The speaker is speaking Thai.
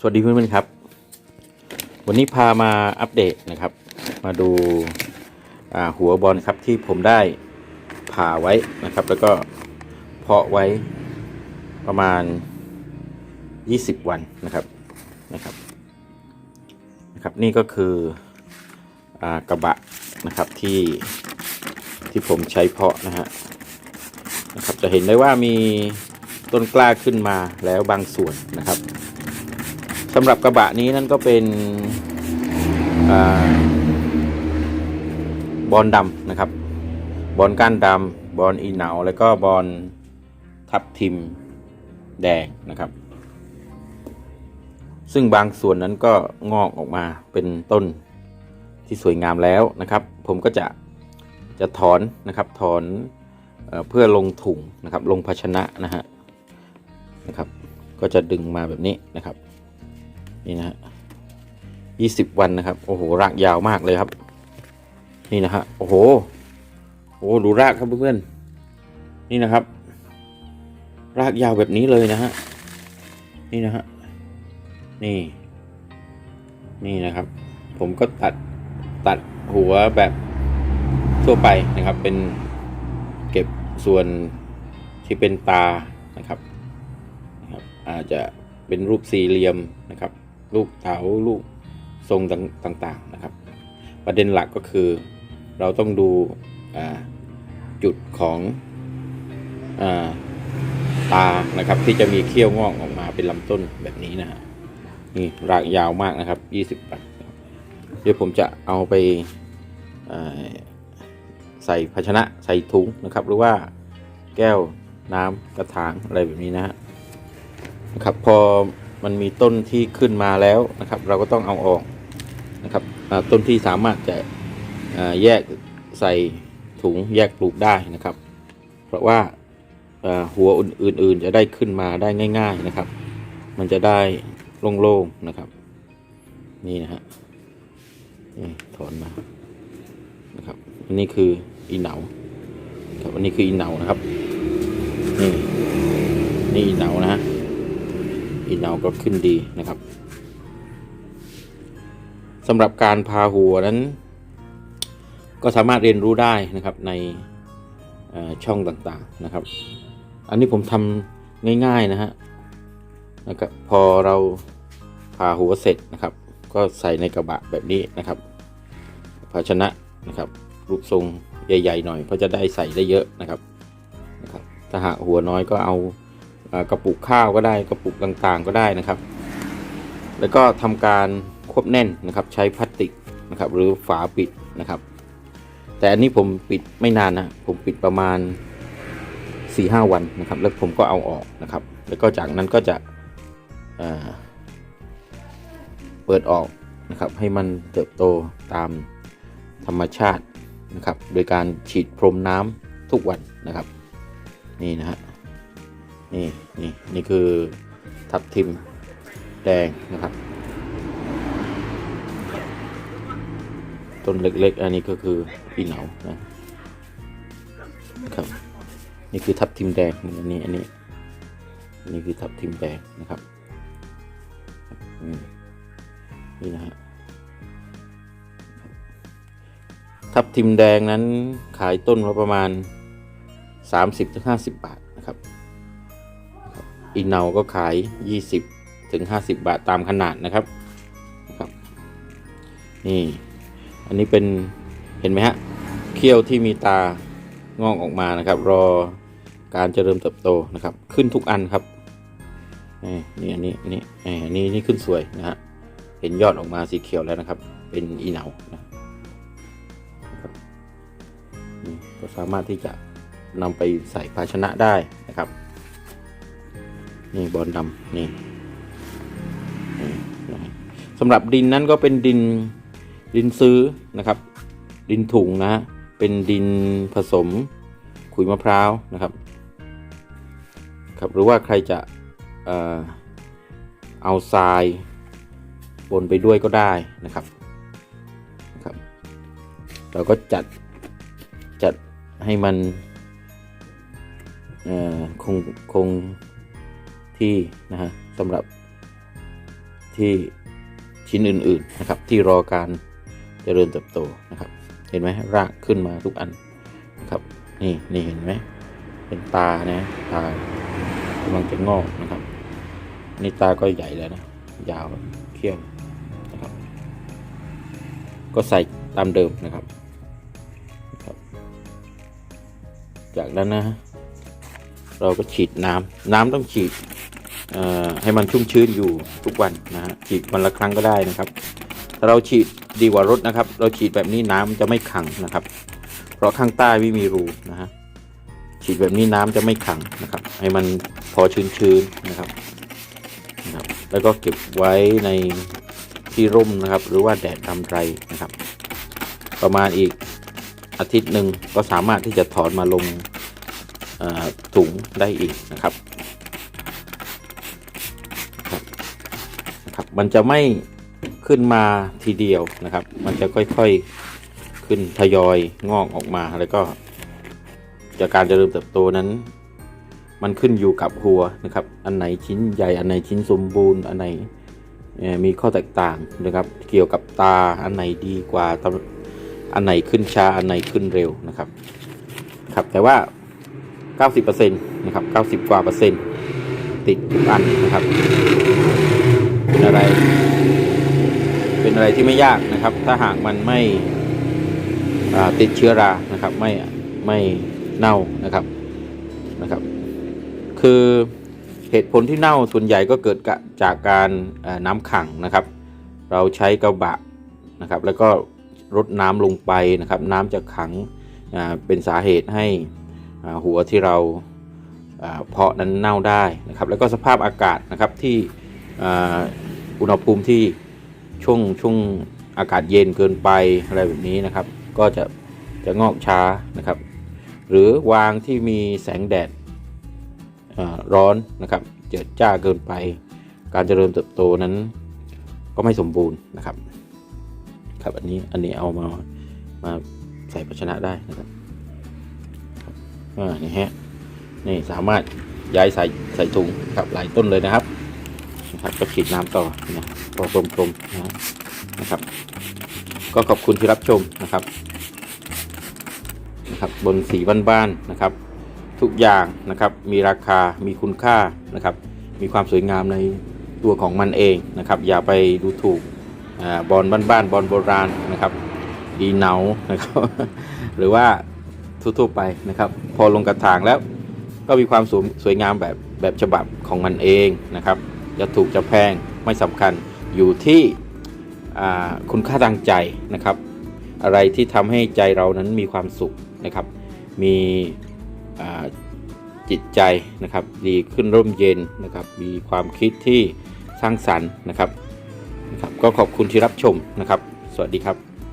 สวัสดีเพื่อนๆครับ วันนี้พามาอัปเดตนะครับ มาดูาหัวบอลครับที่ผมได้ผ่าไว้นะครับ แล้วก็เพาะไว้ประมาณ 20 วันนะครับนะครับนะครับ นี่ก็คืออกระบะนะครับที่ที่ผมใช้เพาะนะฮะนะครับจะเห็นได้ว่ามีต้นกล้าขึ้นมาแล้วบางส่วนนะครับ สำหรับกระบะนี้นั่นก็เป็นอบอลดำนะครับ บอลก้านดำบอลอีเหนาแล้วก็บอลทับทิมแดงนะครับ ซึ่งบางส่วนนั้นก็งอกออกมาเป็นต้นที่สวยงามแล้วนะครับ ผมก็จะจะถอนนะครับถอนเอเพื่อลงถุงนะครับ ลงภาชนะนะฮะนะครับ ก็จะดึงมาแบบนี้นะครับ นี่นะฮะยี่สิบวันนะครับ โอ้โห รากยาวมากเลยครับ นี่นะฮะ โอ้โห โอ้โหดูรากครับเพื่อนๆ นี่นะครับ รากยาวแบบนี้เลยนะฮะ นี่นะฮะ นี่ นี่นะครับ ผมก็ตัด ตัดหัวแบบทั่วไปนะครับ เป็นเก็บส่วนที่เป็นตานะครับนะครับอาจจะเป็นรูปสี่เหลี่ยมนะครับ รูปเถารูปทรงต่างๆนะครับ ประเด็นหลักก็คือเราต้องดูจุดของอาตานะครับที่จะมีเขี้ยวงอกออกมาเป็นลำต้นแบบนี้นะฮะนี่รากยาวมากนะครับ 20ปัดเดี๋ยวผมจะเอาไปใส่ภาชนะใส่ถุงนะครับ หรือว่าแก้วน้ำกระถางอะไรแบบนี้นะฮะนะครับพอ มันมีต้นที่ขึ้นมาแล้วนะครับ เราก็ต้องเอาออกนะครับต้นที่สามารถจะแยกใส่ถุงแยกปลูกได้นะครับ เพราะว่าหัวอื่นๆจะได้ขึ้นมาได้ง่าย ๆนะครับ มันจะได้โล่งๆนะครับ นี่นะฮะถอนมานะครับอันนี้คืออีเหนาครับอันนี้คืออีเหนานะครับนี่นี่อีเหนานะฮะ อีเหนาก็ขึ้นดีนะครับสำหรับการพาหัวนั้น ก็สามารถเรียนรู้ได้นะครับในช่องต่างๆนะครับ อันนี้ผมทำง่ายๆนะฮะนะครับพอเราพาหัวเสร็จนะครับ ก็ใส่ในกระบะแบบนี้นะครับภาชนะนะครับ รูปทรงใหญ่ ๆ หน่อยเพราะจะได้ใส่ได้เยอะนะครับนะครับถ้าหากหัวน้อยก็เอา กระปุกข้าวก็ได้กระปุกต่างๆก็ได้นะครับ แล้วก็ทำการควบแน่นนะครับใช้พลาสติกนะครับหรือฝาปิดนะครับ แต่อันนี้ผมปิดไม่นานนะผมปิดประมาณ 4-5หวันนะครับ แล้วผมก็เอาออกนะครับ แล้วก็จากนั้นก็จะเปิดออกนะครับให้มันเติบโตตามธรรมชาตินะครับ โดยการฉีดพรมน้ำทุกวันนะครับ นี่นะฮะ นี่นี่นี่คือทับทิมแดงนะครับ ต้นเล็กๆ อันนี้ก็คือปีเหนานะครับ นี่คือทับทิมแดงอันนี้อันนี้อันนี้คือทับทิมแดงนะครับนี่นะฮะทับทิมแดงนั้นขายต้นละประมาณ 30-50 บาทนะครับ อินเนาก็ขาย 20-50 บาทตามขนาดนะครับนะครับ นี่ อันนี้เป็นเห็นไหมฮะเขี้ยวที่มีตางอกออกมานะครับ รอการเจริญเติบโตนะครับ ขึ้นทุกอันครับนี่อันนี้อันนี้อันนี้นี่ขึ้นสวยนะฮะเห็นยอดออกมาสีเขียวแล้วนะครับ เป็นอีเหนานะครับก็สามารถที่จะนำไปใส่ภาชนะได้นะครับ นี่บอลดำนี่สำหรับดินนั้นก็เป็นดินดินซื้อนะครับ ดินถุงนะเป็นดินผสมขุยมะพร้าวนะครับครับหรือว่าใครจะเออเอาทรายปนไปด้วยก็ได้นะครับนะครับ เราก็จัดจัดให้มันคงคง ที่นะฮะสำหรับที่ชิ้นอื่นๆนะครับ ที่รอการเจริญเติบโตนะครับ เห็นไหมรากขึ้นมาทุกอันนะครับ นี่นี่เห็นไหมเป็นตานะตากำลังจะงอกนะครับ นี่ตาก็ใหญ่แล้วนะยาวเขี้ยวนะครับ ก็ใส่ตามเดิมนะครับจากนั้นนะ เราก็ฉีดน้ำน้ำต้องฉีดให้มันชุ่มชื้นอยู่ทุกวันนะฮะฉีดวันละครั้งก็ได้นะครับถ้าเราฉีดดีกว่ารถนะครับ เราฉีดแบบนี้น้ำจะไม่ขังนะครับ เพราะข้างใต้ไม่มีรูนะฮะฉีดแบบนี้น้ำจะไม่ขังนะครับ ให้มันพอชื้นๆนะครับนะครับ แล้วก็เก็บไว้ในที่ร่มนะครับ หรือว่าแดดทำไรนะครับ ประมาณอีกอาทิตย์หนึ่งก็สามารถที่จะถอนมาลง เอ่อถุงได้อีกนะครับครับนะครับ มันจะไม่ขึ้นมาทีเดียวนะครับ มันจะค่อยๆขึ้นทยอยงอกออกมาแล้วก็ จากการเจริญเติบโตนั้น มันขึ้นอยู่กับหัวนะครับ อันไหนชิ้นใหญ่อันไหนชิ้นสมบูรณ์อันไหนมีข้อแตกต่างนะครับ เกี่ยวกับตาอันไหนดีกว่าตาอันไหนขึ้นช้าอันไหนขึ้นเร็วนะครับ ครับแต่ว่า 90%นะครับ 90 กว่าเปอร์เซ็นต์ติดทุกอันนะครับ เป็นอะไร เป็นอะไรที่ไม่ยากนะครับ ถ้าหากมันไม่ติดเชื้อรานะครับ ไม่ไม่เน่านะครับนะครับ คือเหตุผลที่เน่าส่วนใหญ่ก็เกิดจากการน้ำขังนะครับ เราใช้กระบะนะครับ แล้วก็รดน้ำลงไปนะครับ น้ำจะขังเป็นสาเหตุให้ หัวที่เราเพาะนั้นเน่าได้นะครับแล้วก็สภาพอากาศนะครับที่อุณหภูมิที่ช่วงช่วงอากาศเย็นเกินไปอะไรแบบนี้นะครับ ก็จะจะงอกช้านะครับ หรือวางที่มีแสงแดดร้อนนะครับเจิดจ้าเกินไป การเจริญเติบโตนั้นก็ไม่สมบูรณ์นะครับ ครับอันนี้อันนี้เอามามาใส่ภาชนะได้นะครับ อ่านี่ฮะนี่สามารถย้ายใส่ใส่ถุงครับหลายต้นเลยนะครับนะครับก็ฉีดน้ำต่อนะพอกลมๆนะนะครับ ก็ขอบคุณที่รับชมนะครับนะครับ บนสีบ้านๆนะครับ ทุกอย่างนะครับมีราคามีคุณค่านะครับ มีความสวยงามในตัวของมันเองนะครับ อย่าไปดูถูกอ่าบอลบ้านๆบอลโบราณนะครับ ดีเหนานะครับ หรือว่า ทั่วๆไปนะครับ พอลงกระถางแล้วก็มีความสวยสวยงามแบบแบบฉบับของมันเองนะครับ จะถูกจะแพงไม่สำคัญอยู่ที่คุณค่าทางใจนะครับ อะไรที่ทำให้ใจเรานั้นมีความสุขนะครับ มีจิตใจนะครับ ดีขึ้นร่มเย็นนะครับ มีความคิดที่สร้างสรรค์นะครับนะครับ ก็ขอบคุณที่รับชมนะครับ สวัสดีครับ